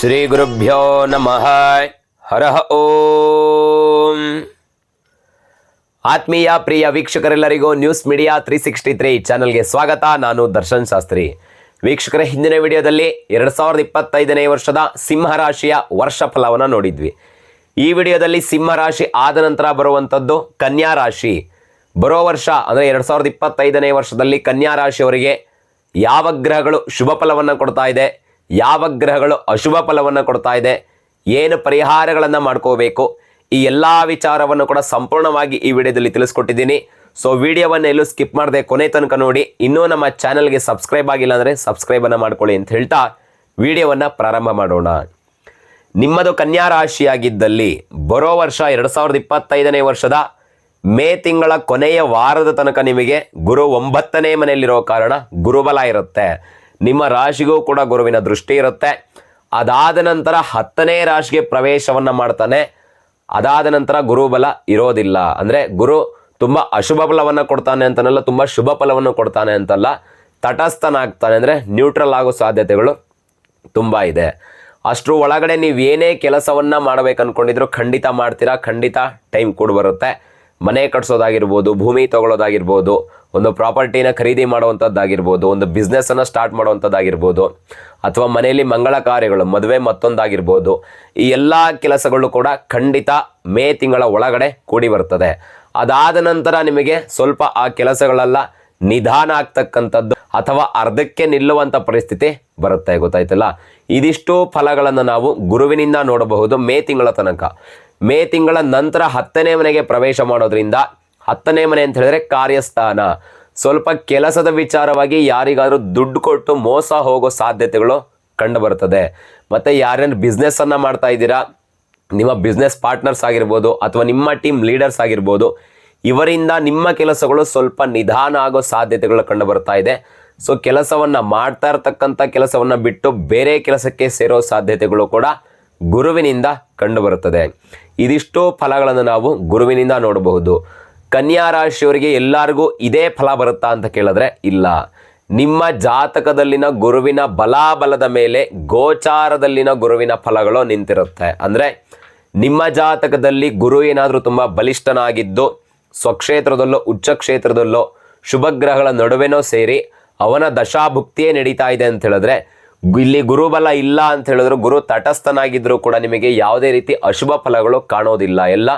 ಶ್ರೀ ಗುರುಭ್ಯೋ ನಮಃ ಹರಹ ಓಂ. ಆತ್ಮೀಯ, ಪ್ರಿಯ ವೀಕ್ಷಕರೆಲ್ಲರಿಗೂ news media three sixty three ಚಾನಲ್ಗೆ ಸ್ವಾಗತ. ನಾನು ದರ್ಶನ್ ಶಾಸ್ತ್ರಿ. ವೀಕ್ಷಕರ, ಹಿಂದಿನ ವಿಡಿಯೋದಲ್ಲಿ ಎರಡು ಸಾವಿರದ ಇಪ್ಪತ್ತೈದನೇ ವರ್ಷದ ಸಿಂಹರಾಶಿಯ ವರ್ಷ ಫಲವನ್ನು ನೋಡಿದ್ವಿ. ಈ ವಿಡಿಯೋದಲ್ಲಿ ಸಿಂಹರಾಶಿ ಆದ ನಂತರ ಬರುವಂಥದ್ದು ಕನ್ಯಾ ರಾಶಿ. ಬರೋ ವರ್ಷ, ಅಂದರೆ ಎರಡು ಸಾವಿರದ ಇಪ್ಪತ್ತೈದನೇ ವರ್ಷದಲ್ಲಿ ಕನ್ಯಾ ರಾಶಿಯವರಿಗೆ ಯಾವ ಗ್ರಹಗಳು ಶುಭ ಫಲವನ್ನು ಕೊಡ್ತಾ ಇದೆ? ಯಾವ ಗ್ರಹಗಳು ಅಶುಭ ಫಲವನ್ನು ಕೊಡ್ತಾ ಇದೆ? ಏನು ಪರಿಹಾರಗಳನ್ನು ಮಾಡ್ಕೋಬೇಕು? ಈ ಎಲ್ಲ ವಿಚಾರವನ್ನು ಕೂಡ ಸಂಪೂರ್ಣವಾಗಿ ಈ ವಿಡಿಯೋದಲ್ಲಿ ತಿಳಿಸ್ಕೊಟ್ಟಿದ್ದೀನಿ. ಸೊ ವಿಡಿಯೋವನ್ನು ಎಲ್ಲೂ ಸ್ಕಿಪ್ ಮಾಡದೆ ಕೊನೆ ತನಕ ನೋಡಿ. ಇನ್ನೂ ನಮ್ಮ ಚಾನಲ್ಗೆ ಸಬ್ಸ್ಕ್ರೈಬ್ ಆಗಿಲ್ಲ ಅಂದರೆ ಸಬ್ಸ್ಕ್ರೈಬನ್ನು ಮಾಡ್ಕೊಳ್ಳಿ ಅಂತ ಹೇಳ್ತಾ ವಿಡಿಯೋವನ್ನು ಪ್ರಾರಂಭ ಮಾಡೋಣ. ನಿಮ್ಮದು ಕನ್ಯಾ ರಾಶಿಯಾಗಿದ್ದಲ್ಲಿ ಬರೋ ವರ್ಷ ಎರಡು ಸಾವಿರದ ಇಪ್ಪತ್ತೈದನೇ ವರ್ಷದ ಮೇ ತಿಂಗಳ ಕೊನೆಯ ವಾರದ ತನಕ ನಿಮಗೆ ಗುರು ಒಂಬತ್ತನೇ ಮನೆಯಲ್ಲಿರೋ ಕಾರಣ ಗುರುಬಲ ಇರುತ್ತೆ. ನಿಮ್ಮ ರಾಶಿಗೂ ಕೂಡ ಗುರುವಿನ ದೃಷ್ಟಿ ಇರುತ್ತೆ. ಅದಾದ ನಂತರ ಹತ್ತನೇ ರಾಶಿಗೆ ಪ್ರವೇಶವನ್ನು ಮಾಡ್ತಾನೆ. ಅದಾದ ನಂತರ ಗುರುಬಲ ಇರೋದಿಲ್ಲ. ಅಂದರೆ ಗುರು ತುಂಬ ಅಶುಭ ಫಲವನ್ನು ಕೊಡ್ತಾನೆ ಅಂತನಲ್ಲ, ತುಂಬ ಶುಭ ಫಲವನ್ನು ಕೊಡ್ತಾನೆ ಅಂತಲ್ಲ, ತಟಸ್ಥನಾಗ್ತಾನೆ. ಅಂದರೆ ನ್ಯೂಟ್ರಲ್ ಆಗೋ ಸಾಧ್ಯತೆಗಳು ತುಂಬ ಇದೆ. ಅಷ್ಟರ ಒಳಗಡೆ ನೀವು ಏನೇ ಕೆಲಸವನ್ನು ಮಾಡ್ಬೇಕು ಅಂದ್ಕೊಂಡಿದ್ರು ಖಂಡಿತ ಮಾಡ್ತೀರಾ, ಖಂಡಿತ ಟೈಮ್ ಕೂಡ ಬರುತ್ತೆ ಮನೆ ಕಟ್ಸೋದಾಗಿರ್ಬೋದು, ಭೂಮಿ ತಗೊಳ್ಳೋದಾಗಿರ್ಬೋದು ಒಂದು ಪ್ರಾಪರ್ಟಿನ ಖರೀದಿ ಮಾಡುವಂಥದ್ದಾಗಿರ್ಬೋದು ಒಂದು ಬಿಸ್ನೆಸ್ಸನ್ನು ಸ್ಟಾರ್ಟ್ ಮಾಡುವಂಥದ್ದಾಗಿರ್ಬೋದು ಅಥವಾ ಮನೆಯಲ್ಲಿ ಮಂಗಳ ಕಾರ್ಯಗಳು, ಮದುವೆ ಮತ್ತೊಂದಾಗಿರ್ಬೋದು, ಈ ಎಲ್ಲ ಕೆಲಸಗಳು ಕೂಡ ಖಂಡಿತ ಮೇ ತಿಂಗಳ ಒಳಗಡೆ ಕೂಡಿ ಬರ್ತದೆ. ಅದಾದ ನಂತರ ನಿಮಗೆ ಸ್ವಲ್ಪ ಆ ಕೆಲಸಗಳೆಲ್ಲ ನಿಧಾನ ಆಗ್ತಕ್ಕಂಥದ್ದು ಅಥವಾ ಅರ್ಧಕ್ಕೆ ನಿಲ್ಲುವಂಥ ಪರಿಸ್ಥಿತಿ ಬರುತ್ತೆ, ಗೊತ್ತಾಯ್ತಲ್ಲ? ಇದಿಷ್ಟು ಫಲಗಳನ್ನು ನಾವು ಗುರುವಿನಿಂದ ನೋಡಬಹುದು ಮೇ ತಿಂಗಳ ತನಕ. ಮೇ ತಿಂಗಳ ನಂತರ ಹತ್ತನೇ ಮನೆಗೆ ಪ್ರವೇಶ ಮಾಡೋದ್ರಿಂದ ಹತ್ತನೇ ಮನೆ ಅಂತ ಹೇಳಿದ್ರೆ ಕಾರ್ಯಸ್ಥಾನ. ಸ್ವಲ್ಪ ಕೆಲಸದ ವಿಚಾರವಾಗಿ ಯಾರಿಗಾದರೂ ದುಡ್ಡು ಕೊಟ್ಟು ಮೋಸ ಹೋಗೋ ಸಾಧ್ಯತೆಗಳು ಕಂಡು ಬರ್ತದೆ ಮತ್ತೆ ಯಾರೇನು ಬಿಸ್ನೆಸ್ ಅನ್ನ ಮಾಡ್ತಾ ಇದ್ದೀರಾ, ನಿಮ್ಮ ಬಿಸ್ನೆಸ್ ಪಾರ್ಟ್ನರ್ಸ್ ಆಗಿರ್ಬೋದು ಅಥವಾ ನಿಮ್ಮ ಟೀಮ್ ಲೀಡರ್ಸ್ ಆಗಿರ್ಬೋದು, ಇವರಿಂದ ನಿಮ್ಮ ಕೆಲಸಗಳು ಸ್ವಲ್ಪ ನಿಧಾನ ಆಗೋ ಸಾಧ್ಯತೆಗಳು ಕಂಡು ಬರ್ತಾ ಇದೆ. ಸೊ ಕೆಲಸವನ್ನ ಮಾಡ್ತಾ ಇರತಕ್ಕಂಥ ಕೆಲಸವನ್ನ ಬಿಟ್ಟು ಬೇರೆ ಕೆಲಸಕ್ಕೆ ಸೇರೋ ಸಾಧ್ಯತೆಗಳು ಕೂಡ ಗುರುವಿನಿಂದ ಕಂಡುಬರುತ್ತದೆ. ಇದಿಷ್ಟು ಫಲಗಳನ್ನು ನಾವು ಗುರುವಿನಿಂದ ನೋಡಬಹುದು. ಕನ್ಯಾ ರಾಶಿಯವರಿಗೆ ಎಲ್ಲರಿಗೂ ಇದೇ ಫಲ ಬರುತ್ತಾ ಅಂತ ಕೇಳಿದ್ರೆ ಇಲ್ಲ. ನಿಮ್ಮ ಜಾತಕದಲ್ಲಿನ ಗುರುವಿನ ಬಲಾಬಲದ ಮೇಲೆ ಗೋಚಾರದಲ್ಲಿನ ಗುರುವಿನ ಫಲಗಳು ನಿಂತಿರುತ್ತೆ. ಅಂದರೆ ನಿಮ್ಮ ಜಾತಕದಲ್ಲಿ ಗುರು ಏನಾದರೂ ತುಂಬ ಬಲಿಷ್ಠನಾಗಿದ್ದು, ಸ್ವಕ್ಷೇತ್ರದಲ್ಲೋ, ಉಚ್ಚ ಕ್ಷೇತ್ರದಲ್ಲೋ, ಶುಭಗ್ರಹಗಳ ನಡುವೆನೋ ಸೇರಿ ಅವನ ದಶಾಭುಕ್ತಿಯೇ ನಡೀತಾ ಇದೆ ಅಂತ ಹೇಳಿದ್ರೆ, ಇಲ್ಲಿ ಗುರುಬಲ ಇಲ್ಲ ಅಂತ ಹೇಳಿದ್ರು, ಗುರು ತಟಸ್ಥನಾಗಿದ್ದರೂ ಕೂಡ ನಿಮಗೆ ಯಾವುದೇ ರೀತಿ ಅಶುಭ ಫಲಗಳು ಕಾಣೋದಿಲ್ಲ. ಎಲ್ಲ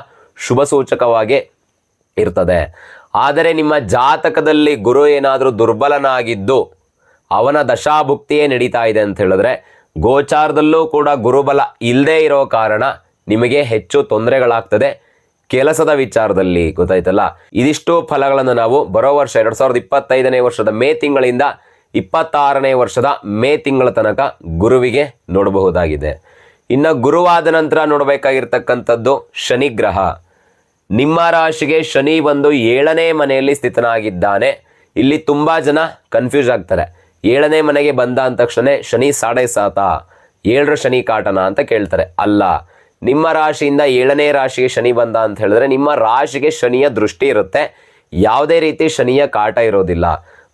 ಶುಭ ಸೂಚಕವಾಗಿ ಇರ್ತದೆ. ಆದರೆ ನಿಮ್ಮ ಜಾತಕದಲ್ಲಿ ಗುರು ಏನಾದರೂ ದುರ್ಬಲನಾಗಿದ್ದು ಅವನ ದಶಾಭುಕ್ತಿಯೇ ನಡೀತಾ ಇದೆ ಅಂತ ಹೇಳಿದ್ರೆ ಗೋಚಾರದಲ್ಲೂ ಕೂಡ ಗುರುಬಲ ಇಲ್ಲದೇ ಇರೋ ಕಾರಣ ನಿಮಗೆ ಹೆಚ್ಚು ತೊಂದರೆಗಳಾಗ್ತದೆ ಕೆಲಸದ ವಿಚಾರದಲ್ಲಿ ಗೊತ್ತಾಯ್ತಲ್ಲ. ಇದಿಷ್ಟು ಫಲಗಳನ್ನು ನಾವು ಬರೋ ವರ್ಷ ಎರಡು ಸಾವಿರದ ಇಪ್ಪತ್ತೈದನೇ ವರ್ಷದ ಮೇ ತಿಂಗಳಿಂದ ಇಪ್ಪತ್ತಾರನೇ ವರ್ಷದ ಮೇ ತಿಂಗಳ ತನಕ ಗುರುವಿಗೆ ನೋಡಬಹುದಾಗಿದೆ. ಇನ್ನು ಗುರುವಾದ ನಂತರ ನೋಡಬೇಕಾಗಿರ್ತಕ್ಕಂಥದ್ದು ಶನಿ ಗ್ರಹ ನಿಮ್ಮ ರಾಶಿಗೆ ಶನಿ ಬಂದು ಏಳನೇ ಮನೆಯಲ್ಲಿ ಸ್ಥಿತನಾಗಿದ್ದಾನೆ. ಇಲ್ಲಿ ತುಂಬ ಜನ ಕನ್ಫ್ಯೂಸ್ ಆಗ್ತಾರೆ. ಏಳನೇ ಮನೆಗೆ ಬಂದ ಅಂದ ತಕ್ಷಣ ಶನಿ ಸಾಡೆ ಸಾತ, ಏಳರ ಶನಿ ಕಾಟನ ಅಂತ ಕೇಳ್ತಾರೆ. ಅಲ್ಲ, ನಿಮ್ಮ ರಾಶಿಯಿಂದ ಏಳನೇ ರಾಶಿಗೆ ಶನಿ ಬಂದ ಅಂತ ಹೇಳಿದ್ರೆ ನಿಮ್ಮ ರಾಶಿಗೆ ಶನಿಯ ದೃಷ್ಟಿ ಇರುತ್ತೆ. ಯಾವುದೇ ರೀತಿ ಶನಿಯ ಕಾಟ ಇರೋದಿಲ್ಲ.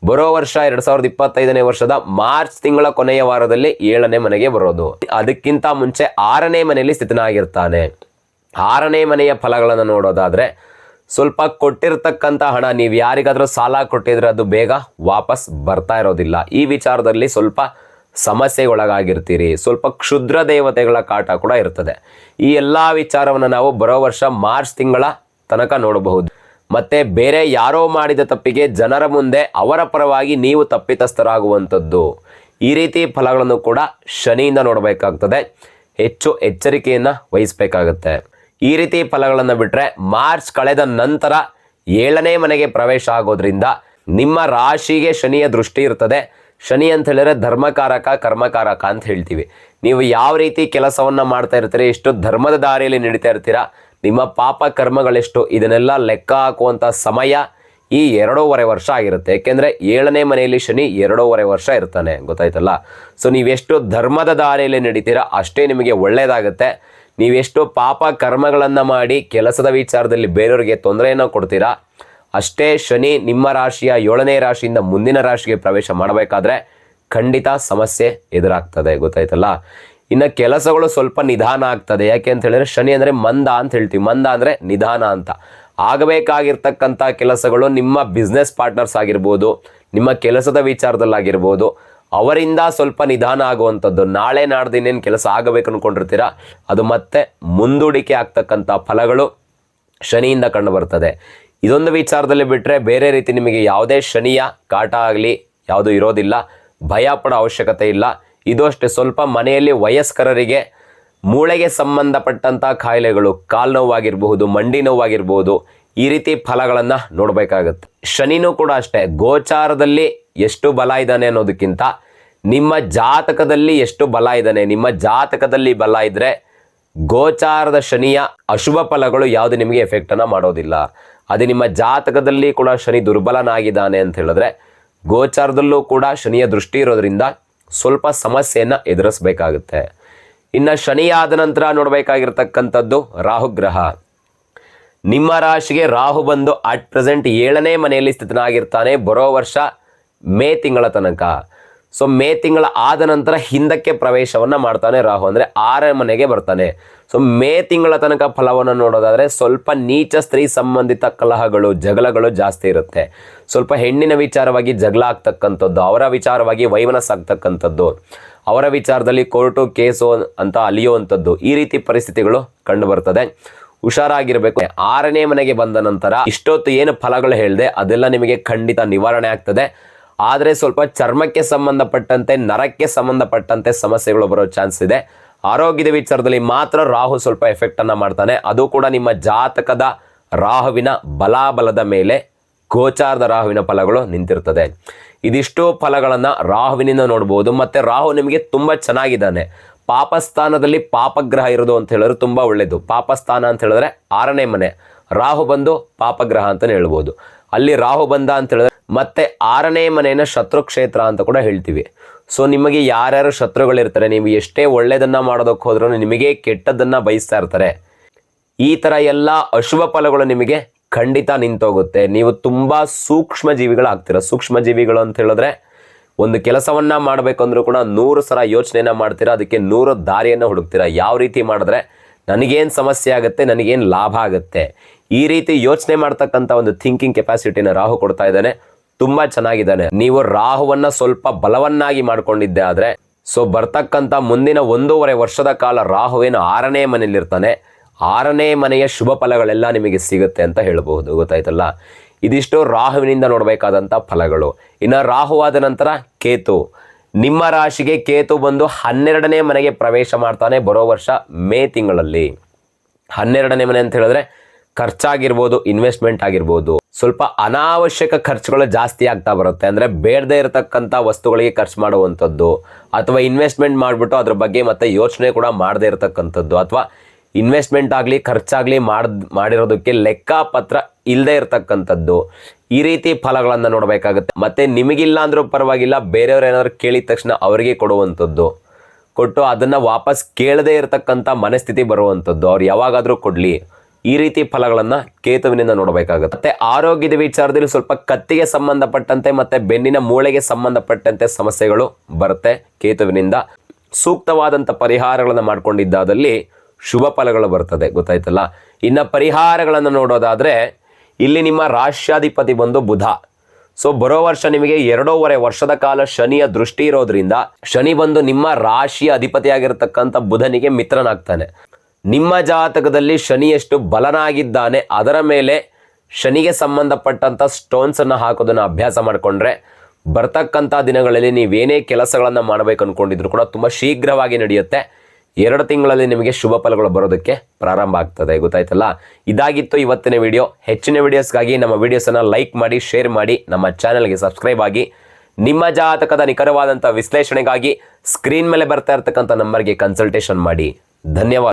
ಬರೋ ವರ್ಷ ಎರಡ್ ಸಾವಿರದ ಇಪ್ಪತ್ತೈದನೇ ವರ್ಷದ ಮಾರ್ಚ್ ತಿಂಗಳ ಕೊನೆಯ ವಾರದಲ್ಲಿ ಏಳನೇ ಮನೆಗೆ ಬರೋದು. ಅದಕ್ಕಿಂತ ಮುಂಚೆ ಆರನೇ ಮನೆಯಲ್ಲಿ ಸ್ಥಿತನಾಗಿರ್ತಾನೆ. ಆರನೇ ಮನೆಯ ಫಲಗಳನ್ನು ನೋಡೋದಾದರೆ ಸ್ವಲ್ಪ ಕೊಟ್ಟಿರ್ತಕ್ಕಂಥ ಹಣ, ನೀವು ಯಾರಿಗಾದರೂ ಸಾಲ ಕೊಟ್ಟಿದ್ರೆ ಅದು ಬೇಗ ವಾಪಸ್ ಬರ್ತಾ ಇರೋದಿಲ್ಲ. ಈ ವಿಚಾರದಲ್ಲಿ ಸ್ವಲ್ಪ ಸಮಸ್ಯೆಗೊಳಗಾಗಿರ್ತೀರಿ, ಸ್ವಲ್ಪ ಕ್ಷುದ್ರ ದೇವತೆಗಳ ಕಾಟ ಕೂಡ ಇರ್ತದೆ. ಈ ಎಲ್ಲ ವಿಚಾರವನ್ನು ನಾವು ಬರೋ ವರ್ಷ ಮಾರ್ಚ್ ತಿಂಗಳ ತನಕ ನೋಡಬಹುದು. ಮತ್ತೆ ಬೇರೆ ಯಾರೋ ಮಾಡಿದ ತಪ್ಪಿಗೆ ಜನರ ಮುಂದೆ ಅವರ ಪರವಾಗಿ ನೀವು ತಪ್ಪಿತಸ್ಥರಾಗುವಂಥದ್ದು. ಈ ರೀತಿ ಫಲಗಳನ್ನು ಕೂಡ ಶನಿಯಿಂದ ನೋಡಬೇಕಾಗ್ತದೆ. ಹೆಚ್ಚು ಎಚ್ಚರಿಕೆಯನ್ನು ವಹಿಸಬೇಕಾಗತ್ತೆ. ಈ ರೀತಿ ಫಲಗಳನ್ನು ಬಿಟ್ಟರೆ ಮಾರ್ಚ್ ಕಳೆದ ನಂತರ ಏಳನೇ ಮನೆಗೆ ಪ್ರವೇಶ ಆಗೋದ್ರಿಂದ ನಿಮ್ಮ ರಾಶಿಗೆ ಶನಿಯ ದೃಷ್ಟಿ ಇರ್ತದೆ. ಶನಿ ಅಂತ ಹೇಳಿದ್ರೆ ಧರ್ಮಕಾರಕ, ಕರ್ಮಕಾರಕ ಅಂತ ಹೇಳ್ತೀವಿ. ನೀವು ಯಾವ ರೀತಿ ಕೆಲಸವನ್ನು ಮಾಡ್ತಾ ಇರ್ತೀರಿ, ಎಷ್ಟು ಧರ್ಮದ ದಾರಿಯಲ್ಲಿ ನಡೀತಾ ಇರ್ತೀರಾ, ನಿಮ್ಮ ಪಾಪ ಕರ್ಮಗಳೆಷ್ಟು, ಇದನ್ನೆಲ್ಲ ಲೆಕ್ಕ ಹಾಕುವಂಥ ಸಮಯ ಈ ಎರಡೂವರೆ ವರ್ಷ ಆಗಿರುತ್ತೆ. ಏಕೆಂದರೆ ಏಳನೇ ಮನೆಯಲ್ಲಿ ಶನಿ ಎರಡೂವರೆ ವರ್ಷ ಇರ್ತಾನೆ, ಗೊತ್ತಾಯ್ತಲ್ಲ? ಸೊ ನೀವೆಷ್ಟು ಧರ್ಮದ ದಾರಿಯಲ್ಲಿ ನಡೀತೀರಾ, ಅಷ್ಟೇ ನಿಮಗೆ ಒಳ್ಳೆಯದಾಗುತ್ತೆ ನೀವೆಷ್ಟು ಪಾಪ ಕರ್ಮಗಳನ್ನು ಮಾಡಿ ಕೆಲಸದ ವಿಚಾರದಲ್ಲಿ ಬೇರೆಯವರಿಗೆ ತೊಂದರೆಯನ್ನು ಕೊಡ್ತೀರಾ? ಅಷ್ಟೇ ಶನಿ ನಿಮ್ಮ ರಾಶಿಯ ಏಳನೇ ರಾಶಿಯಿಂದ ಮುಂದಿನ ರಾಶಿಗೆ ಪ್ರವೇಶ ಮಾಡಬೇಕಾದ್ರೆ ಖಂಡಿತ ಸಮಸ್ಯೆ ಎದುರಾಗ್ತದೆ, ಗೊತ್ತಾಯ್ತಲ್ಲ? ಇನ್ನು ಕೆಲಸಗಳು ಸ್ವಲ್ಪ ನಿಧಾನ ಆಗ್ತದೆ. ಯಾಕೆ ಅಂತ ಹೇಳಿದ್ರೆ ಶನಿ ಅಂದರೆ ಮಂದ ಅಂತ ಹೇಳ್ತೀವಿ. ಮಂದ ಅಂದರೆ ನಿಧಾನ ಅಂತ. ಆಗಬೇಕಾಗಿರ್ತಕ್ಕಂಥ ಕೆಲಸಗಳು ನಿಮ್ಮ ಬಿಸ್ನೆಸ್ ಪಾರ್ಟ್ನರ್ಸ್ ಆಗಿರ್ಬೋದು, ನಿಮ್ಮ ಕೆಲಸದ ವಿಚಾರದಲ್ಲಾಗಿರ್ಬೋದು ಅವರಿಂದ ಸ್ವಲ್ಪ ನಿಧಾನ ಆಗುವಂಥದ್ದು. ನಾಳೆ ನಾಡ್ದು ಇನ್ನೇನು ಕೆಲಸ ಆಗಬೇಕು ಅಂದ್ಕೊಂಡಿರ್ತೀರ ಅದು ಮತ್ತೆ ಮುಂದೂಡಿಕೆ ಆಗ್ತಕ್ಕಂಥ ಫಲಗಳು ಶನಿಯಿಂದ ಕಂಡು ಬರ್ತದೆ. ಇದೊಂದು ವಿಚಾರದಲ್ಲಿ ಬಿಟ್ಟರೆ ಬೇರೆ ರೀತಿ ನಿಮಗೆ ಯಾವುದೇ ಶನಿಯ ಕಾಟ ಆಗಲಿ ಯಾವುದು ಇರೋದಿಲ್ಲ. ಭಯ ಪಡೋ ಅವಶ್ಯಕತೆ ಇಲ್ಲ. ಇದು ಅಷ್ಟೇ, ಸ್ವಲ್ಪ ಮನೆಯಲ್ಲಿ ವಯಸ್ಕರರಿಗೆ ಮೂಳೆಗೆ ಸಂಬಂಧಪಟ್ಟಂಥ ಕಾಯಿಲೆಗಳು ಕಾಲು ನೋವಾಗಿರಬಹುದು, ಮಂಡಿ ನೋವಾಗಿರ್ಬೋದು ಈ ರೀತಿ ಫಲಗಳನ್ನು ನೋಡಬೇಕಾಗತ್ತೆ. ಶನಿನೂ ಕೂಡ ಅಷ್ಟೇ, ಗೋಚಾರದಲ್ಲಿ ಎಷ್ಟು ಬಲ ಇದ್ದಾನೆ ಅನ್ನೋದಕ್ಕಿಂತ ನಿಮ್ಮ ಜಾತಕದಲ್ಲಿ ಎಷ್ಟು ಬಲ ಇದ್ದಾನೆ, ನಿಮ್ಮ ಜಾತಕದಲ್ಲಿ ಬಲ ಇದ್ದರೆ ಗೋಚಾರದ ಶನಿಯ ಅಶುಭ ಫಲಗಳು ಯಾವುದು ನಿಮಗೆ ಎಫೆಕ್ಟನ್ನು ಮಾಡೋದಿಲ್ಲ. ಅದೇ ನಿಮ್ಮ ಜಾತಕದಲ್ಲಿ ಕೂಡ ಶನಿ ದುರ್ಬಲನಾಗಿದ್ದಾನೆ ಅಂತ ಹೇಳಿದ್ರೆ ಗೋಚಾರದಲ್ಲೂ ಕೂಡ ಶನಿಯ ದೃಷ್ಟಿ ಇರೋದ್ರಿಂದ ಸ್ವಲ್ಪ ಸಮಸ್ಯೆಯನ್ನು ಎದುರಿಸಬೇಕಾಗುತ್ತೆ. ಇನ್ನು ಶನಿ ಆದ ನಂತರ ನೋಡಬೇಕಾಗಿರ್ತಕ್ಕಂಥದ್ದು ರಾಹುಗ್ರಹ ನಿಮ್ಮ ರಾಶಿಗೆ ರಾಹು ಬಂದು ಅಟ್ ಪ್ರೆಸೆಂಟ್ ಏಳನೇ ಮನೆಯಲ್ಲಿ ಸ್ಥಿತನಾಗಿರ್ತಾನೆ, ಬರೋ ವರ್ಷ ಮೇ ತಿಂಗಳ ತನಕ. ಸೊ ಮೇ ತಿಂಗಳ ಆದ ನಂತರ ಹಿಂದಕ್ಕೆ ಪ್ರವೇಶವನ್ನು ಮಾಡ್ತಾನೆ ರಾಹು. ಅಂದರೆ ಆರನೇ ಮನೆಗೆ ಬರ್ತಾನೆ. ಸೊ ಮೇ ತಿಂಗಳ ತನಕ ಫಲವನ್ನು ನೋಡೋದಾದರೆ ಸ್ವಲ್ಪ ನೀಚ ಸ್ತ್ರೀ ಸಂಬಂಧಿತ ಕಲಹಗಳು, ಜಗಳಗಳು ಜಾಸ್ತಿ ಇರುತ್ತೆ. ಸ್ವಲ್ಪ ಹೆಣ್ಣಿನ ವಿಚಾರವಾಗಿ ಜಗಳ ಆಗ್ತಕ್ಕಂಥದ್ದು, ಅವರ ವಿಚಾರವಾಗಿ ವೈಮನಸ್ ಆಗ್ತಕ್ಕಂಥದ್ದು ಅವರ ವಿಚಾರದಲ್ಲಿ ಕೋರ್ಟು ಕೇಸು ಅಂತ ಅಲಿಯುವಂಥದ್ದು ಈ ರೀತಿ ಪರಿಸ್ಥಿತಿಗಳು ಕಂಡು ಬರ್ತದೆ. ಹುಷಾರಾಗಿರ್ಬೇಕು. ಆರನೇ ಮನೆಗೆ ಬಂದ ನಂತರ ಇಷ್ಟೊತ್ತು ಏನು ಫಲಗಳು ಹೇಳಿದೆ ಅದೆಲ್ಲ ನಿಮಗೆ ಖಂಡಿತ ನಿವಾರಣೆ ಆಗ್ತದೆ. ಆದರೆ ಸ್ವಲ್ಪ ಚರ್ಮಕ್ಕೆ ಸಂಬಂಧಪಟ್ಟಂತೆ, ನರಕ್ಕೆ ಸಂಬಂಧಪಟ್ಟಂತೆ ಸಮಸ್ಯೆಗಳು ಬರೋ ಚಾನ್ಸ್ ಇದೆ. ಆರೋಗ್ಯದ ವಿಚಾರದಲ್ಲಿ ಮಾತ್ರ ರಾಹು ಸ್ವಲ್ಪ ಎಫೆಕ್ಟ್ ಅನ್ನ ಮಾಡ್ತಾನೆ. ಅದು ಕೂಡ ನಿಮ್ಮ ಜಾತಕದ ರಾಹುವಿನ ಬಲಾಬಲದ ಮೇಲೆ, ಗೋಚಾರದ ರಾಹುವಿನ ಫಲಗಳು ನಿಂತಿರ್ತದೆ. ಇದಿಷ್ಟು ಫಲಗಳನ್ನು ರಾಹುವಿನಿಂದ ನೋಡ್ಬೋದು. ಮತ್ತೆ ರಾಹು ನಿಮಗೆ ತುಂಬ ಚೆನ್ನಾಗಿದ್ದಾನೆ. ಪಾಪಸ್ಥಾನದಲ್ಲಿ ಪಾಪಗ್ರಹ ಇರೋದು ಅಂತ ಹೇಳಿದ್ರೆ ತುಂಬ ಒಳ್ಳೆಯದು ಪಾಪಸ್ಥಾನ ಅಂತ ಹೇಳಿದ್ರೆ ಆರನೇ ಮನೆ. ರಾಹು ಬಂದು ಪಾಪಗ್ರಹ ಅಂತಲೇ ಹೇಳ್ಬೋದು. ಅಲ್ಲಿ ರಾಹು ಬಂದ ಅಂತ ಹೇಳಿದ್ರೆ ಮತ್ತೆ ಆರನೇ ಮನೆಯನ್ನು ಶತ್ರು ಕ್ಷೇತ್ರ ಅಂತ ಕೂಡ ಹೇಳ್ತೀವಿ. ಸೊ ನಿಮಗೆ ಯಾರ್ಯಾರು ಶತ್ರುಗಳಿರ್ತಾರೆ, ನೀವು ಎಷ್ಟೇ ಒಳ್ಳೆಯದನ್ನು ಮಾಡೋದಕ್ಕೆ ಹೋದ್ರೂ ನಿಮಗೆ ಕೆಟ್ಟದ್ದನ್ನು ಬಯಸ್ತಾ ಇರ್ತಾರೆ. ಈ ಥರ ಎಲ್ಲ ಅಶುಭ ಫಲಗಳು ನಿಮಗೆ ಖಂಡಿತ ನಿಂತೋಗುತ್ತೆ. ನೀವು ತುಂಬ ಸೂಕ್ಷ್ಮ ಜೀವಿಗಳಾಗ್ತೀರ. ಸೂಕ್ಷ್ಮ ಜೀವಿಗಳು ಅಂತ ಹೇಳಿದ್ರೆ ಒಂದು ಕೆಲಸವನ್ನ ಮಾಡಬೇಕಂದ್ರೂ ಕೂಡ ನೂರು ಸಲ ಯೋಚನೆಯನ್ನು ಮಾಡ್ತೀರಾ, ಅದಕ್ಕೆ ನೂರು ದಾರಿಯನ್ನು ಹುಡುಕ್ತೀರಾ. ಯಾವ ರೀತಿ ಮಾಡಿದ್ರೆ ನನಗೇನು ಸಮಸ್ಯೆ ಆಗುತ್ತೆ, ನನಗೇನು ಲಾಭ ಆಗುತ್ತೆ? ಈ ರೀತಿ ಯೋಚನೆ ಮಾಡ್ತಕ್ಕಂಥ ಒಂದು ಥಿಂಕಿಂಗ್ ಕೆಪಾಸಿಟಿನ ರಾಹು ಕೊಡ್ತಾ ಇದ್ದಾನೆ. ತುಂಬ ಚೆನ್ನಾಗಿದ್ದಾನೆ. ನೀವು ರಾಹುವನ್ನ ಸ್ವಲ್ಪ ಬಲವನ್ನಾಗಿ ಮಾಡ್ಕೊಂಡಿದ್ದೆ ಆದರೆ ಸೊ ಬರ್ತಕ್ಕಂಥ ಮುಂದಿನ ಒಂದೂವರೆ ವರ್ಷದ ಕಾಲ ರಾಹುವೇನು ಆರನೇ ಮನೆಯಲ್ಲಿರ್ತಾನೆ. ಆರನೇ ಮನೆಯ ಶುಭ ಫಲಗಳೆಲ್ಲ ನಿಮಗೆ ಸಿಗುತ್ತೆ ಅಂತ ಹೇಳಬಹುದು. ಗೊತ್ತಾಯ್ತಲ್ಲ? ಇದಿಷ್ಟು ರಾಹುವಿನಿಂದ ನೋಡಬೇಕಾದಂಥ ಫಲಗಳು. ಇನ್ನು ರಾಹುವಾದ ನಂತರ ಕೇತು. ನಿಮ್ಮ ರಾಶಿಗೆ ಕೇತು ಬಂದು ಹನ್ನೆರಡನೇ ಮನೆಗೆ ಪ್ರವೇಶ ಮಾಡ್ತಾನೆ ಬರೋ ವರ್ಷ ಮೇ ತಿಂಗಳಲ್ಲಿ. ಹನ್ನೆರಡನೇ ಮನೆ ಅಂತ ಹೇಳಿದ್ರೆ ಖರ್ಚಾಗಿರ್ಬೋದು ಇನ್ವೆಸ್ಟ್ಮೆಂಟ್ ಆಗಿರ್ಬೋದು. ಸ್ವಲ್ಪ ಅನಾವಶ್ಯಕ ಖರ್ಚುಗಳು ಜಾಸ್ತಿ ಆಗ್ತಾ ಬರುತ್ತೆ. ಅಂದರೆ ಬೇಡದೇ ಇರತಕ್ಕಂಥ ವಸ್ತುಗಳಿಗೆ ಖರ್ಚು ಮಾಡುವಂಥದ್ದು, ಅಥವಾ ಇನ್ವೆಸ್ಟ್ಮೆಂಟ್ ಮಾಡಿಬಿಟ್ಟು ಅದ್ರ ಬಗ್ಗೆ ಮತ್ತೆ ಯೋಚನೆ ಕೂಡ ಮಾಡದೇ ಇರತಕ್ಕಂಥದ್ದು, ಅಥವಾ ಇನ್ವೆಸ್ಟ್ಮೆಂಟ್ ಆಗಲಿ, ಖರ್ಚಾಗಲಿ ಮಾಡ್, ಮಾಡಿರೋದಕ್ಕೆ ಲೆಕ್ಕಪತ್ರ ಇಲ್ಲದೆ ಇರತಕ್ಕಂಥದ್ದು. ಈ ರೀತಿ ಫಲಗಳನ್ನು ನೋಡಬೇಕಾಗುತ್ತೆ. ಮತ್ತು ನಿಮಗಿಲ್ಲ ಅಂದರೂ ಪರವಾಗಿಲ್ಲ, ಬೇರೆಯವ್ರು ಏನಾದ್ರು ಕೇಳಿದ ತಕ್ಷಣ ಅವರಿಗೆ ಕೊಡುವಂಥದ್ದು. ಕೊಟ್ಟು ಅದನ್ನು ವಾಪಸ್ ಕೇಳದೇ ಇರತಕ್ಕಂಥ ಮನಸ್ಥಿತಿ ಬರುವಂಥದ್ದು. ಅವ್ರು ಯಾವಾಗಾದರೂ ಕೊಡಲಿ. ಈ ರೀತಿ ಫಲಗಳನ್ನು ಕೇತುವಿನಿಂದ ನೋಡಬೇಕಾಗುತ್ತೆ. ಮತ್ತೆ ಆರೋಗ್ಯದ ವಿಚಾರದಲ್ಲಿ ಸ್ವಲ್ಪ ಕತ್ತಿಗೆ ಸಂಬಂಧಪಟ್ಟಂತೆ ಮತ್ತೆ ಬೆನ್ನಿನ ಮೂಳೆಗೆ ಸಂಬಂಧಪಟ್ಟಂತೆ ಸಮಸ್ಯೆಗಳು ಬರುತ್ತೆ ಕೇತುವಿನಿಂದ. ಸೂಕ್ತವಾದಂಥ ಪರಿಹಾರಗಳನ್ನು ಮಾಡ್ಕೊಂಡಿದ್ದಾದಲ್ಲಿ ಶುಭ ಫಲಗಳು ಬರ್ತದೆ, ಗೊತ್ತಾಯ್ತಲ್ಲ? ಇನ್ನು ಪರಿಹಾರಗಳನ್ನು ನೋಡೋದಾದರೆ, ಇಲ್ಲಿ ನಿಮ್ಮ ರಾಷ್ಟ್ರಾಧಿಪತಿ ಬಂದು ಬುಧ. ಸೊ ಬರೋ ವರ್ಷ ನಿಮಗೆ ಎರಡೂವರೆ ವರ್ಷದ ಕಾಲ ಶನಿಯ ದೃಷ್ಟಿ ಇರೋದ್ರಿಂದ, ಶನಿ ಬಂದು ನಿಮ್ಮ ರಾಶಿಯ ಅಧಿಪತಿಯಾಗಿರ್ತಕ್ಕಂಥ ಬುಧನಿಗೆ ಮಿತ್ರನಾಗ್ತಾನೆ. ನಿಮ್ಮ ಜಾತಕದಲ್ಲಿ ಶನಿ ಎಷ್ಟು ಬಲನಾಗಿದ್ದಾನೆ, ಅದರ ಮೇಲೆ ಶನಿಗೆ ಸಂಬಂಧಪಟ್ಟಂಥ ಸ್ಟೋನ್ಸನ್ನು ಹಾಕೋದನ್ನು ಅಭ್ಯಾಸ ಮಾಡಿಕೊಂಡ್ರೆ, ಬರ್ತಕ್ಕಂಥ ದಿನಗಳಲ್ಲಿ ನೀವೇನೇ ಕೆಲಸಗಳನ್ನು ಮಾಡಬೇಕು ಅಂದ್ಕೊಂಡಿದ್ರು ಕೂಡ ತುಂಬ ಶೀಘ್ರವಾಗಿ ನಡೆಯುತ್ತೆ. ಎರಡು ತಿಂಗಳಲ್ಲಿ ನಿಮಗೆ ಶುಭ ಫಲಗಳು ಬರೋದಕ್ಕೆ ಪ್ರಾರಂಭ ಆಗ್ತದೆ, ಗೊತ್ತಾಯ್ತಲ್ಲ? ಇದಾಗಿತ್ತು ಇವತ್ತಿನ ವಿಡಿಯೋ. ಹೆಚ್ಚಿನ ವಿಡಿಯೋಸ್ಗಾಗಿ ನಮ್ಮ ವಿಡಿಯೋಸನ್ನು ಲೈಕ್ ಮಾಡಿ ಶೇರ್ ಮಾಡಿ, ನಮ್ಮ ಚಾನಲ್ಗೆ ಸಬ್ಸ್ಕ್ರೈಬ್ ಆಗಿ. ನಿಮ್ಮ ಜಾತಕದ ನಿಖರವಾದಂಥ ವಿಶ್ಲೇಷಣೆಗಾಗಿ ಸ್ಕ್ರೀನ್ ಮೇಲೆ ಬರ್ತಾ ಇರ್ತಕ್ಕಂಥ ನಂಬರ್ಗೆ ಕನ್ಸಲ್ಟೇಷನ್ ಮಾಡಿ. ಧನ್ಯವಾದ.